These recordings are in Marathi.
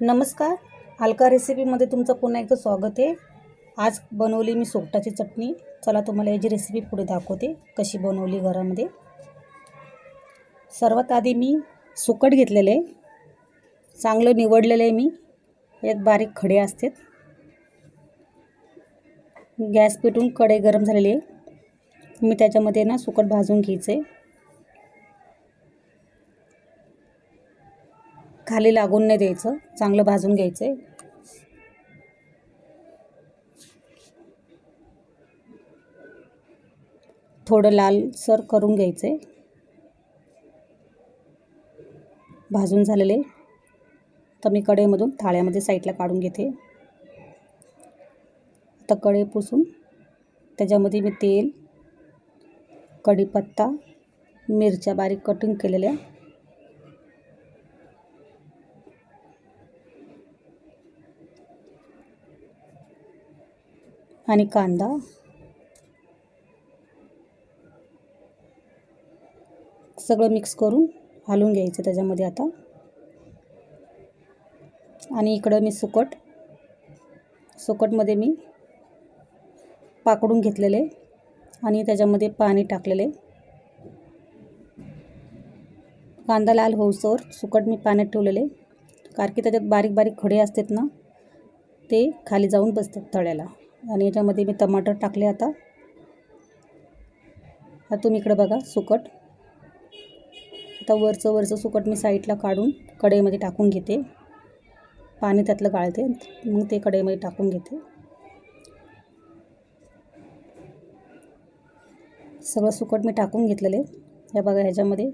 नमस्कार. हलका रेसिपीमध्ये तुमचं पुन्हा एकदा स्वागत आहे. आज बनवली मी सोपटाची चटणी. चला तुम्हाला याची रेसिपी पुढे दाखवते कशी बनवली घरामध्ये. सर्वात आधी मी सुकट घेतलेलं आहे. चांगलं निवडलेलं आहे मी. यात बारीक खडे असतात. गॅस पेटून कढई गरम झालेली आहे. मी त्याच्यामध्ये ना सुकट भाजून घ्यायचं आहे खाली लागून नाही द्यायचं. चांगलं भाजून घ्यायचं आहे थोडं लालसर करून घ्यायचं आहे भाजून झालेले. तर मी कढईमधून थाळ्यामध्ये साईडला काढून घेते. आता कढई पुसून त्याच्यामध्ये मी तेल कढीपत्ता मिरच्या बारीक कटिंग केलेल्या आणि कांदा. सगळं मिक्स करून हलवून घ्यायचं त्याच्यामध्ये आता. आणि इकडं मी सुकट सुकटमध्ये मी पाकडून घेतलेले आणि त्याच्यामध्ये पाणी टाकलेले. कांदा लाल होऊसवर सुकट मी पाण्यात ठेवलेले कारण की त्याच्यात बारीक बारीक खडे असतात ना ते खाली जाऊन बसतात तळ्याला. आणि याच्यामध्ये मी टमाटर टाकले आता. हा तुम्ही इकडं बघा सुकट. आता वरचं वरचं सुकट मी साईडला काढून कढईमध्ये टाकून घेते. पाणी त्यातलं गाळते मग ते कढईमध्ये टाकून घेते. सगळं सुकट मी टाकून घेतलेले या बघा ह्याच्यामध्ये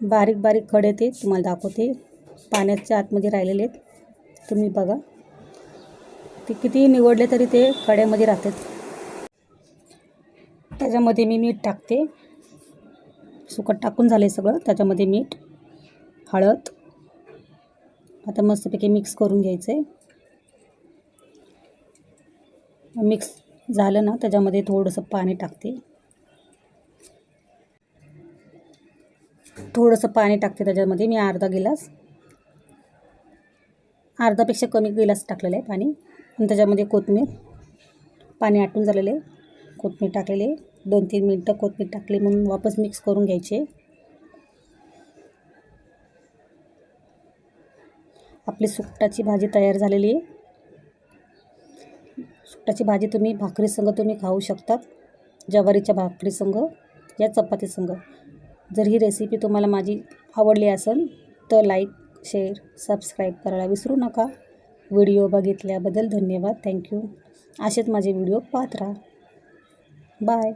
बारीक बारीक खडे ते तुम्हाला दाखवते. पाण्याच्या आतमध्ये राहिलेले आहेत. तुम्ही बघा. ते किती निवडले तरी ते कड्यामध्ये राहतात. त्याच्यामध्ये मी मीठ टाकते. सुकट टाकून झाले सगळं. त्याच्यामध्ये मीठ हळद. आता मस्तपैकी मिक्स करून घ्यायचं आहे मिक्स झालं ना त्याच्यामध्ये थोडंसं पाणी टाकते. थोडंसं पाणी टाकते त्याच्यामध्ये. मी अर्धा गिलास. अर्धापेक्षा कमी गिलास टाकलेलं आहे पाणी. आणि त्याच्यामध्ये कोथमीर पाणी आटून झालेले कोथमीर टाकलेले दोन तीन मिनटं कोथमीर टाकली म्हणून वापस मिक्स करून घ्यायचे. आपली सुकटाची भाजी तयार झालेली. आहे सुकटाची भाजी तुम्ही भाकरीसंग तुम्ही खाऊ शकतात. ज्वारीच्या भाकरीसंग या चपातीसंग जर ही रेसिपी तुम्हाला माझी आवडली असेल तर लाईक शेअर सबस्क्राईब करायला विसरू नका. व्हिडिओ बघितल्याबद्दल धन्यवाद. थँक्यू असेच माझे व्हिडिओ पाहत राहा. बाय